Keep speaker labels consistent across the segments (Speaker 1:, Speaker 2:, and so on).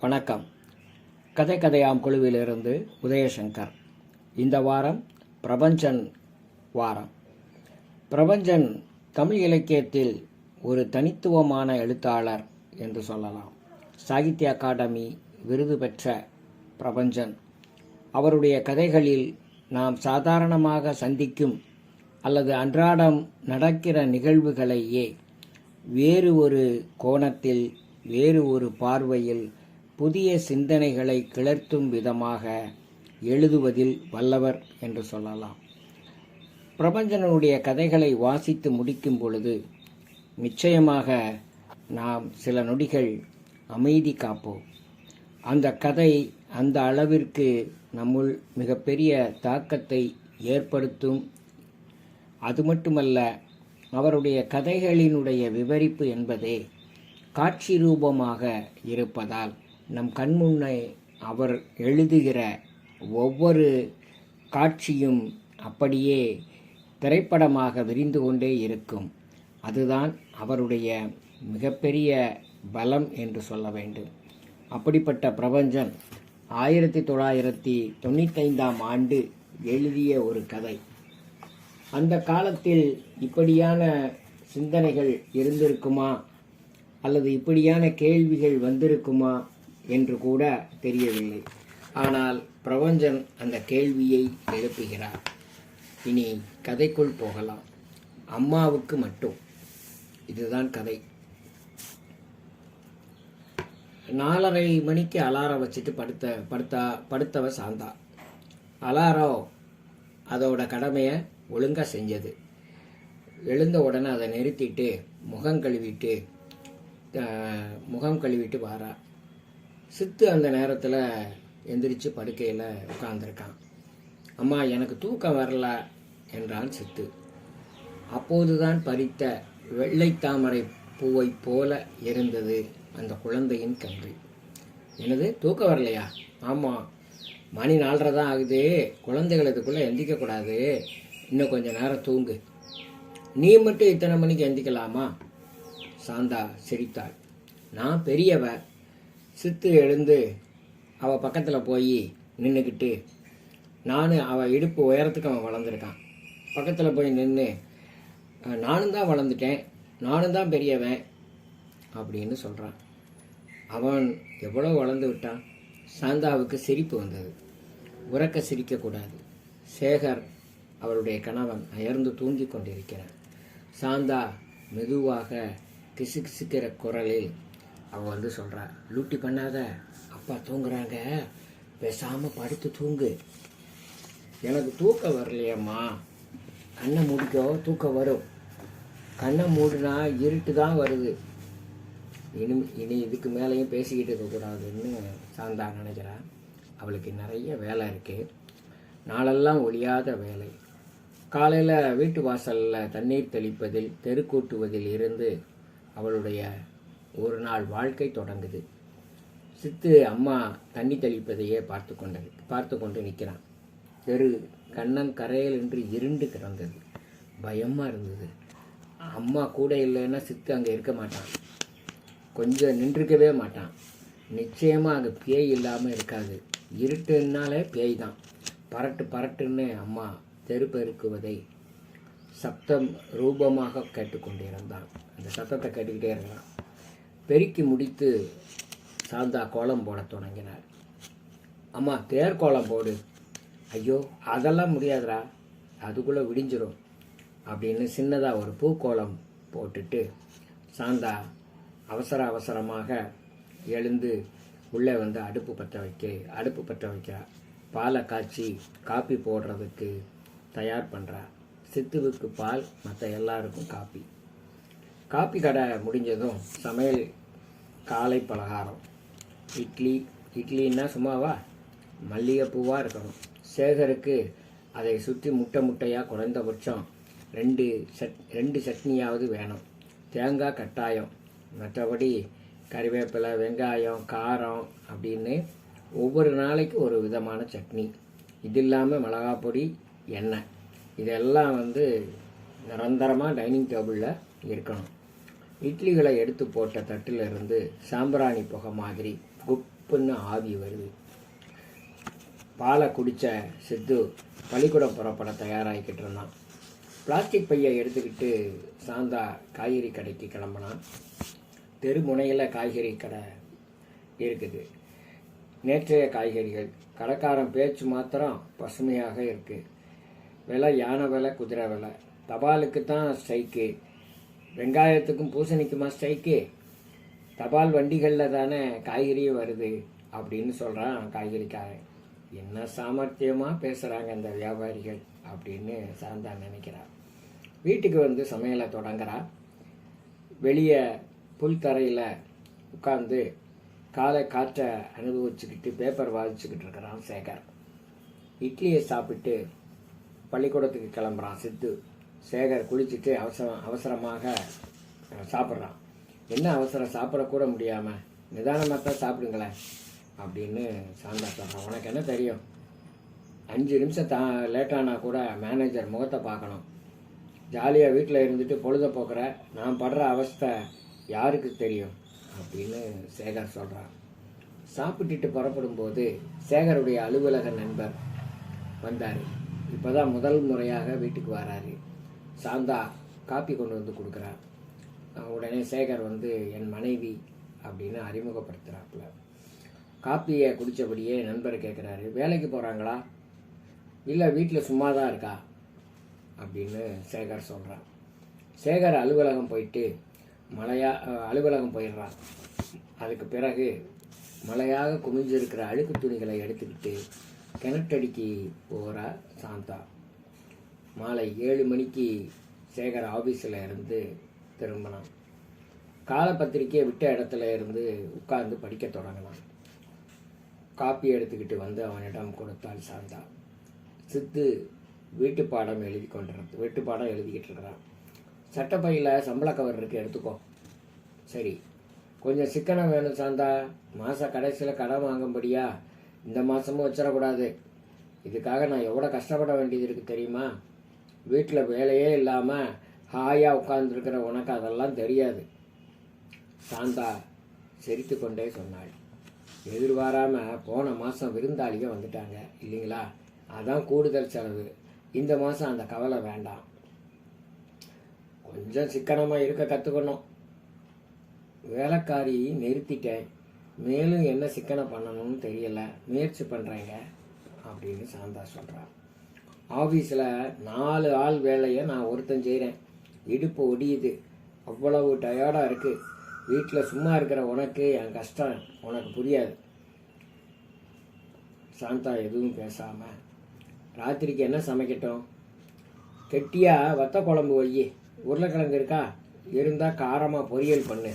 Speaker 1: வணக்கம். கதை கதையாம் குழுவிலிருந்து உதயசங்கர். இந்த வாரம் பிரபஞ்சன் வாரம். பிரபஞ்சன் தமிழ் இலக்கியத்தில் ஒரு தனித்துவமான எழுத்தாளர் என்று சொல்லலாம். சாகித்ய அகாடமி விருது பெற்ற பிரபஞ்சன். அவருடைய கதைகளில் நாம் சாதாரணமாக சந்திக்கும் அல்லது அன்றாடம் நடக்கிற நிகழ்வுகளையே வேறு ஒரு கோணத்தில் வேறு ஒரு பார்வையில் புதிய சிந்தனைகளை கிளர்த்தும் விதமாக எழுதுவதில் வல்லவர் என்று சொல்லலாம். பிரபஞ்சனுடைய கதைகளை வாசித்து முடிக்கும் பொழுது நிச்சயமாக நாம் சில நொடிகள் அமைதி காப்போம். அந்த கதை அந்த அளவிற்கு நம்முள் மிகப்பெரிய தாக்கத்தை ஏற்படுத்தும். அது மட்டுமல்ல அவருடைய கதைகளினுடைய விவரிப்பு என்பதே காட்சி ரூபமாக இருப்பதால். நம் கண்முன்னே அவர் எழுதுகிற ஒவ்வொரு காட்சியும் அப்படியே திரைப்படமாக விரிந்து கொண்டே இருக்கும். அதுதான் அவருடைய மிகப்பெரிய பலம் என்று சொல்ல வேண்டும். அப்படிப்பட்ட பிரபஞ்சன் ஆயிரத்தி தொள்ளாயிரத்தி தொண்ணூத்தைந்தாம் ஆண்டு எழுதிய ஒரு கதை. அந்த காலத்தில் இப்படியான சிந்தனைகள் இருந்திருக்குமா? அல்லது இப்படியான கேள்விகள் வந்திருக்குமா? என்று கூட தெரியவில்லை. ஆனால் பிரபஞ்சன் அந்த கேள்வியை எழுப்புகிறார். இனி கதைக்குள் போகலாம். அம்மாவுக்கு மட்டும். இதுதான் கதை. நாலரை மணிக்கு அலாரம் வச்சுட்டு படுத்த படுத்தா படுத்தவ சாந்தா. அலாரம் அதோட கடமையை ஒழுங்காக செஞ்சது. எழுந்த உடனே அதை நிறுத்திட்டு முகம் கழுவிட்டு முகம் கழுவிட்டு வாரா. சித்து அந்த நேரத்தில் எந்திரிச்சு படுக்கையில் உட்கார்ந்துருக்கான். அம்மா எனக்கு தூக்கம் வரல என்றான் சித்து. அப்போதுதான் பறித்த வெள்ளை தாமரை பூவைப் போல இருந்தது அந்த குழந்தையின் கன்று என்னது தூக்கம் வரலையா? ஆமாம் மணி நாலரை தான் ஆகுது. குழந்தைகள் இதுக்குள்ளே எந்திக்கக்கூடாது. இன்னும் கொஞ்சம் நேரம் தூங்கு. நீ மட்டும் இத்தனை மணிக்கு எந்திக்கலாமா? சாந்தா சிரித்தாள். நான் பெரியவன் சித்து எழுந்து அவள் பக்கத்தில் போய் நின்றுக்கிட்டு நான் அவள் இடுப்பு உயரத்துக்கு அவன் வளர்ந்துருக்கான். பக்கத்தில் போய் நின்று நானும் தான் வளர்ந்துட்டேன் நானும் தான் பெரியவன் அப்படின்னு சொல்கிறான் அவன் எவ்வளோ வளர்ந்து விட்டான்? சாந்தாவுக்கு சிரிப்பு வந்தது. உறக்க சிரிக்கக்கூடாது சேகர் அவருடைய கணவன் அயர்ந்து தூங்கி கொண்டிருக்கிறான் சாந்தா மெதுவாக கிசுகிசுக்கிற குரலில் அவன் வந்து சொல்கிறான் லூட்டி பண்ணாத அப்பா தூங்குறாங்க. பேசாமல் படுத்து தூங்கு. எனக்கு தூக்கம் வரலையம்மா. கண்ணை மூடிக்கோ தூக்கம் வரும். கண்ணை மூடினா இருட்டு தான் வருது. இனி இனி இதுக்கு மேலேயும் பேசிக்கிட்டு இருக்கக்கூடாதுன்னு சாந்தா நினைக்கிறேன் அவளுக்கு நிறைய வேலை இருக்குது நாளெல்லாம் ஒழியாத வேலை. காலையில் வீட்டு வாசலில் தண்ணீர் தெளிப்பதில் தெருக்கூட்டுவதில் இருந்து அவளுடைய ஒரு நாள் வாழ்க்கை தொடங்குது. சித்து அம்மா தண்ணி தெளிப்பதையே பார்த்து கொண்டது பார்த்து கொண்டு நிற்கிறான். தெரு கண்ணன் கரையல் என்று இருண்டு கிடந்தது. பயமாக இருந்தது. அம்மா கூட இல்லைன்னா சித்து அங்கே இருக்க மாட்டான். கொஞ்சம் நின்றுக்கவே மாட்டான். நிச்சயமாக அங்கே பேய் இல்லாமல் இருக்காது. இருட்டுனாலே பேய் தான் பரட்டு பரட்டுன்னு அம்மா தெரு பெருக்குவதை சப்தம் ரூபமாக கேட்டுக்கொண்டிருந்தான். அந்த சத்தத்தை கேட்டுக்கிட்டே இருந்தான் பெருக்கி முடித்து சாந்தா கோலம் போட தொடங்கினார் அம்மா தேர் கோலம் போடு. ஐயோ அதெல்லாம் முடியாதுடா. அதுக்குள்ளே விடிஞ்சிரும் அப்படின்னு சின்னதாக ஒரு பூக்கோலம் போட்டுட்டு சாந்தா அவசர அவசரமாக எழுந்து உள்ளே வந்து அடுப்பு பற்ற வைக்க அடுப்பு பற்ற வைக்கிறா பாலை காய்ச்சி காப்பி போடுறதுக்கு தயார் பண்ணுறா சித்துவுக்கு பால் மற்ற எல்லாருக்கும் காப்பி. காப்பி கடை முடிஞ்சதும் சமையல் காலை பலகாரம். இட்லி இட்லின்னா சும்மாவா? மல்லிகைப்பூவாக இருக்கணும். சேகருக்கு அதை சுற்றி முட்டை முட்டையாக குறைந்தபட்சம் ரெண்டு சட் ரெண்டு சட்னியாவது வேணும். தேங்காய் கட்டாயம். மற்றபடி கறிவேப்பிலை வெங்காயம் காரம் அப்படின்னு ஒவ்வொரு நாளைக்கு ஒரு விதமான சட்னி. இது இல்லாமல் மிளகாய் பொடி எண்ணெய். இதெல்லாம் வந்து நிரந்தரமாக டைனிங் டேபிளில் இருக்கணும். இட்லிகளை எடுத்து போட்ட தட்டில் இருந்து சாம்பிராணி புகை மாதிரி குப்புன்னு ஆவி வருது. பாலை குடித்த சித்து பள்ளிக்கூடம் புறப்பட தயாராகிக்கிட்டு இருந்தான். பிளாஸ்டிக் பையை எடுத்துக்கிட்டு சாந்தா காய்கறி கடைக்கு கிளம்புனான். தெருமுனையில் காய்கறி கடை இருக்குது. நேற்றைய காய்கறிகள் கடைக்காரன் பேச்சு மாத்திரம் பசுமையாக இருக்குது விலை யானை விலை குதிரை விலை. தபாலுக்கு தான் ஸ்ட்ரைக்கு. வெங்காயத்துக்கும் பூசணிக்குமா ஸ்ட்ரைக்கு? தபால் வண்டிகளில் தானே காய்கறியும் வருது அப்படின்னு சொல்கிறான் காய்கறிக்காரன். என்ன சாமர்த்தியமாக பேசுகிறாங்க இந்த வியாபாரிகள் அப்படின்னு சாந்தா நினைக்கிறான் வீட்டுக்கு வந்து சமையலை தொடங்குறா. வெளியே புல் தரையில் உட்காந்து காலை காற்றை அனுபவிச்சுக்கிட்டு பேப்பர் வாதிச்சுக்கிட்டு இருக்கிறான் சேகர். இட்லியை சாப்பிட்டு பள்ளிக்கூடத்துக்கு கிளம்புறான் சித்து. சேகர் குளிச்சுட்டு அவசரம் அவசரமாக சாப்பிட்றான். என்ன அவசரம்? சாப்பிடக்கூட முடியாமல் நிதானமாக தான் சாப்பிடுங்களேன் அப்படின்னு சாந்தா சொல்கிறான் உனக்கு என்ன தெரியும்? அஞ்சு நிமிஷம் தா லேட்டானா கூட மேனேஜர் முகத்தை பார்க்கணும். ஜாலியாக வீட்டில் இருந்துட்டு பொழுத போக்குற நான் படுற அவஸ்தை யாருக்கு தெரியும்? அப்படின்னு சேகர் சொல்கிறான் சாப்பிட்டுட்டு புறப்படும்போது சேகருடைய அலுவலக நண்பர் வந்தார். இப்போ தான் முதல் முறையாக வீட்டுக்கு வராரு. சாந்தா காப்பி கொண்டு வந்து கொடுக்குறா. உடனே சேகர் வந்து என் மனைவி அப்படின்னு அறிமுகப்படுத்துகிறாப்புல காப்பியை குடித்தபடியே நண்பர் கேட்குறாரு வேலைக்கு போகிறாங்களா இல்லை வீட்டில் சும்மா தான் இருக்கா? அப்படின்னு சேகர் சொல்கிறான் சேகர் அலுவலகம் போயிட்டு மழையா அலுவலகம் போயிடுறான். அதுக்கு பிறகு மழையாக குமிஞ்சிருக்கிற அழுக்கு துணிகளை எடுத்துக்கிட்டு கிணற்றடிக்கு போகிறா சாந்தா. மாலை ஏழு மணிக்கு சேகர் ஆஃபீஸில் இருந்து திரும்பினான். காலப்பத்திரிக்கையை விட்ட இடத்துல இருந்து உட்கார்ந்து படிக்க தொடங்கினான். காப்பி எடுத்துக்கிட்டு வந்து அவனிடம் கொடுத்தாள் சாந்தா. சித்து வீட்டு பாடம் எழுதி கொண்டிருந்து வீட்டு பாடம் எழுதிக்கிட்டு இருக்கிறான். சட்டப்பையில் சம்பள கவர் இருக்கு எடுத்துக்கோ. சரி கொஞ்சம் சிக்கனம் வேணும் சாந்தா. மாத கடைசியில் கடன் வாங்கும்படியா? இந்த மாதமும் வச்சிடக்கூடாது. இதுக்காக நான் எவ்வளோ கஷ்டப்பட வேண்டியது இருக்குது தெரியுமா? வீட்டில் வேலையே இல்லாமல் ஹாயாக உட்கார்ந்துருக்கிற உனக்கு அதெல்லாம் தெரியாது. சாந்தா சிரித்து கொண்டே சொன்னாள். எதிர்பாராமல் போன மாதம் விருந்தாளிக வந்துட்டாங்க இல்லைங்களா? அதான் கூடுதல் செலவு. இந்த மாதம் அந்த கவலை வேண்டாம். கொஞ்சம் சிக்கனமாக இருக்க கற்றுக்கணும் வேலைக்காரி நிறுத்திட்டேன். மேலும் என்ன சிக்கனம் பண்ணணும்னு தெரியல. முயற்சி பண்ணுறேங்க அப்படின்னு சாந்தா சொல்கிறான் ஆஃபீஸில் நாலு ஆள் வேலையை நான் ஒருத்தன் செய்கிறேன் இடுப்பு ஒடியுது. அவ்வளவு டயர்டாக இருக்குது வீட்டில் சும்மா இருக்கிற உனக்கு என் கஷ்டம் உனக்கு புரியாது. சாந்தா எதுவும் பேசாமல் ராத்திரிக்கு என்ன சமைக்கட்டும்? கெட்டியா வத்த குழம்பு வை. உருளைக்கிழங்கு இருக்கா? இருந்தால் காரமாக பொரியல் பண்ணு.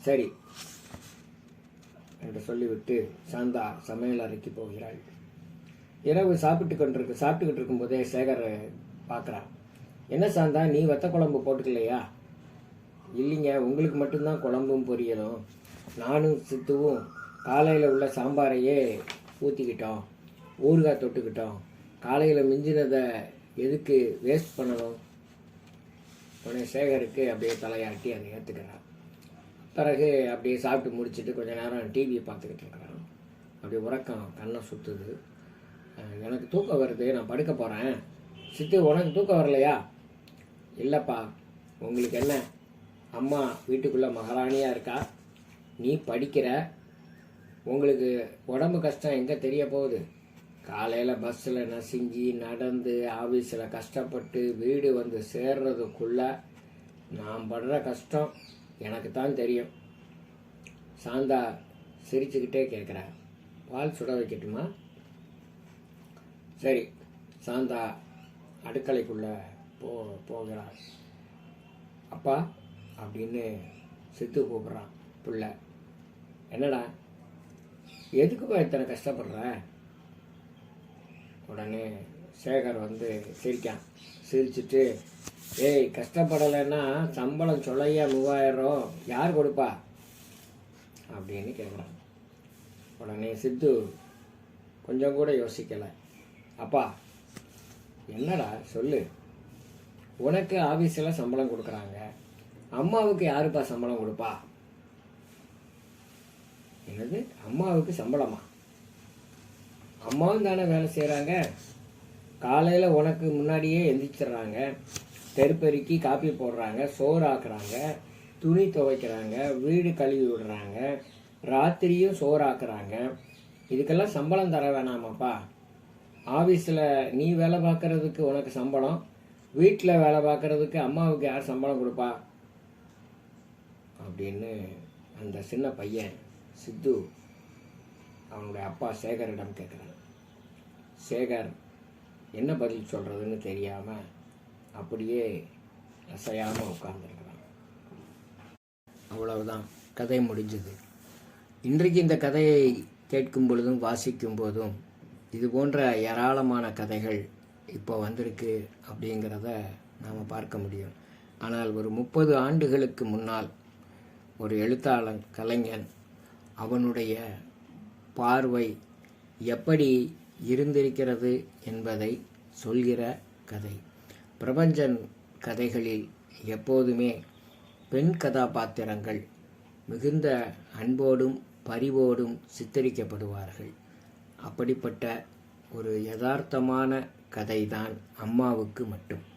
Speaker 1: சரி. என்று சொல்லிவிட்டு சாந்தா சமையல் அறைக்கு போகிறாள். இரவு சாப்பிட்டு கொண்டிருக்கு சாப்பிட்டுக்கிட்டு இருக்கும்போதே சேகர் பார்க்குறான் என்ன சாந்தா நீ வத்த குழம்பு போட்டுக்கலையா? இல்லைங்க உங்களுக்கு மட்டும்தான் குழம்பும் பொரியலும். நானும் சித்துவும் காலையில் உள்ள சாம்பாரையே ஊற்றிக்கிட்டோம் ஊறுகாய் தொட்டுக்கிட்டோம். காலையில் மிஞ்சினதை எதுக்கு வேஸ்ட் பண்ணணும்? உடனே சேகருக்கு அப்படியே தலையாட்டி அதை ஏற்றுக்கிறான் பிறகு அப்படியே சாப்பிட்டு முடிச்சிட்டு கொஞ்சம் நேரம் டிவியை பார்த்துக்கிட்டு இருக்கிறான். அப்படியே உறக்கம் கண்ணை சுற்றுது எனக்கு தூக்கம் வருது நான் படுக்க போகிறேன் சித்து உனக்கு தூக்கம் வரலையா? இல்லைப்பா உங்களுக்கு என்ன? அம்மா வீட்டுக்குள்ளே மகாராணியாக இருக்கா? நீ படிக்கிற? உங்களுக்கு உடம்பு கஷ்டம் எங்கே தெரிய போகுது? காலையில் பஸ்ஸில் நசிஞ்சு நடந்து ஆஃபீஸில் கஷ்டப்பட்டு வீடு வந்து சேர்றதுக்குள்ள நான் படுற கஷ்டம் எனக்கு தான் தெரியும். சாந்தா சிரிச்சுக்கிட்டே கேட்குறேன் பால் சுட வைக்கட்டுமா? சரி சாந்தா அடுக்கலைக்குள்ளே போ போகிறாள். அப்பா அப்படின்னு சித்து கூப்பிட்றான் பிள்ளை. என்னடா எதுக்குப்பா இத்தனை கஷ்டப்படுற? உடனே சேகர் வந்து சிரிக்கான். சிரிச்சுட்டு ஏய் கஷ்டப்படலைன்னா சம்பளம் சொல்லையா மூவாயிரம் யார் கொடுப்பா? அப்படின்னு கேட்குறான் உடனே சித்து கொஞ்சம் கூட யோசிக்கலை. அப்பா என்னடா சொல்லு? உனக்கு ஆஃபீஸில் சம்பளம் கொடுக்குறாங்க. அம்மாவுக்கு யாருப்பா சம்பளம் கொடுப்பா? என்னது? அம்மாவுக்கு சம்பளமா? அம்மாவும் தானே வேலை செய்கிறாங்க காலையில் உனக்கு முன்னாடியே எந்திரிச்சிடுறாங்க. தெருப்பெருக்கி காப்பி போடுறாங்க சோறு ஆக்குறாங்க துணி துவைக்கிறாங்க வீடு கழுவி விடுறாங்க ராத்திரியும் சோறு ஆக்குறாங்க இதுக்கெல்லாம் சம்பளம் தர வேணாமாப்பா. ஆஃபீஸில் நீ வேலை பார்க்கறதுக்கு உனக்கு சம்பளம் வீட்டில் வேலை பார்க்குறதுக்கு அம்மாவுக்கு யார் சம்பளம் கொடுப்பா? அப்படின்னு அந்த சின்ன பையன் சித்து அவனுடைய அப்பா சேகரிடம் கேட்குறான். சேகர் என்ன பதில் சொல்கிறதுன்னு தெரியாமல் அப்படியே அசையாமல் உட்கார்ந்துருக்கிறான். அவ்வளவுதான். கதை முடிஞ்சது. இன்றைக்கு இந்த கதையை கேட்கும் பொழுதும் வாசிக்கும் போதும் இது போன்ற ஏராளமான கதைகள் இப்போ வந்திருக்கு அப்படிங்கிறத நாம் பார்க்க முடியும். ஆனால் ஒரு முப்பது ஆண்டுகளுக்கு முன்னால் ஒரு எழுத்தாளன் கலைஞன் அவனுடைய பார்வை எப்படி இருந்திருக்கிறது என்பதை சொல்கிற கதை. பிரபஞ்சன் கதைகளில் எப்போதுமே பெண் கதாபாத்திரங்கள் மிகுந்த அன்போடும் பரிவோடும் சித்தரிக்கப்படுவார்கள். அப்படிப்பட்ட ஒரு யதார்த்தமான கதைதான் அம்மாவுக்கு மட்டும்.